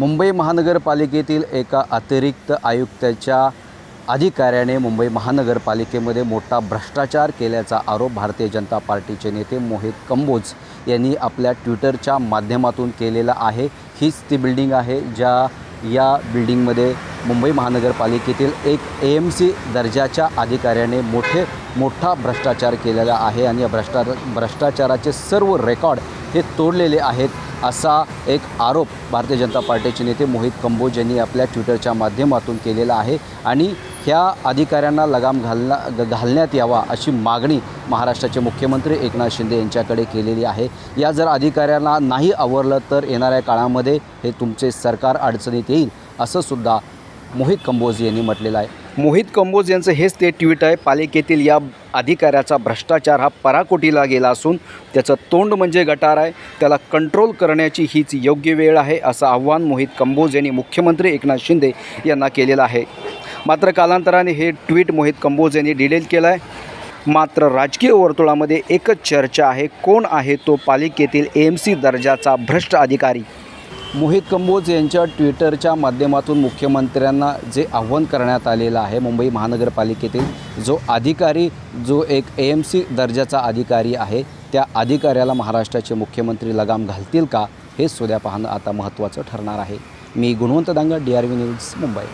मुंबई महानगरपालिकेतील एका अतिरिक्त आयुक्ताच्या अधिकाऱ्याने मुंबई महानगरपालिकेमध्ये मोठा भ्रष्टाचार केल्याचा आरोप भारतीय जनता पार्टीचे नेते मोहित कंबोज यांनी आपल्या ट्विटरच्या माध्यमातून केलेला आहे. हीच ती बिल्डिंग आहे ज्या या बिल्डिंगमध्ये मुंबई महानगरपालिकेतील एक ए एम सी दर्जाच्या अधिकाऱ्याने मोठे मोठा भ्रष्टाचार केलेला आहे आणि या भ्रष्टा भ्रष्टाचाराचे सर्व रेकॉर्ड हे तोडलेले आहेत. असा एक आरोप भारतीय जनता पार्टीचे नेते मोहित कंबोज यांनी आपल्या ट्विटरच्या माध्यमातून केलेला आहे. आणि ह्या अधिकाऱ्यांना लगाम घालना ग- घालण्यात यावा अशी मागणी महाराष्ट्राचे मुख्यमंत्री एकनाथ शिंदे यांच्याकडे केलेली आहे. या जर अधिकाऱ्यांना नाही आवरलं तर येणाऱ्या काळामध्ये हे तुमचे सरकार अडचणीत येईल असं सुद्धा मोहित कंबोज यांनी म्हटलेलं आहे. मोहित कंबोज यांचं हेच ते ट्विट आहे. पालिकेतील या अधिकाऱ्याचा भ्रष्टाचार हा पराकोटीला गेला असून त्याचं तोंड म्हणजे गटार आहे. त्याला कंट्रोल करण्याची हीच योग्य वेळ आहे असं आव्हान मोहित कंबोज यांनी मुख्यमंत्री एकनाथ शिंदे यांना केलेलं आहे. मात्र कालांतराने हे ट्विट मोहित कंबोज यांनी डिलीट केलं आहे मात्र राजकीय वर्तुळामध्ये एकच चर्चा आहे कोण आहे तो पालिकेतील ए एम सी दर्जाचा भ्रष्ट अधिकारी? मोहित कंबोज यांच्या ट्विटरच्या माध्यमातून मुख्यमंत्र्यांना जे आव्हान करण्यात आलेलं आहे मुंबई महानगरपालिकेतील जो अधिकारी जो एक ए एम सी दर्जाचा अधिकारी आहे त्या अधिकाऱ्याला महाराष्ट्राचे मुख्यमंत्री लगाम घालतील का हे सुद्या पाहणं आता महत्त्वाचं ठरणार आहे. मी Gunwant Danga D R V news Mumbai.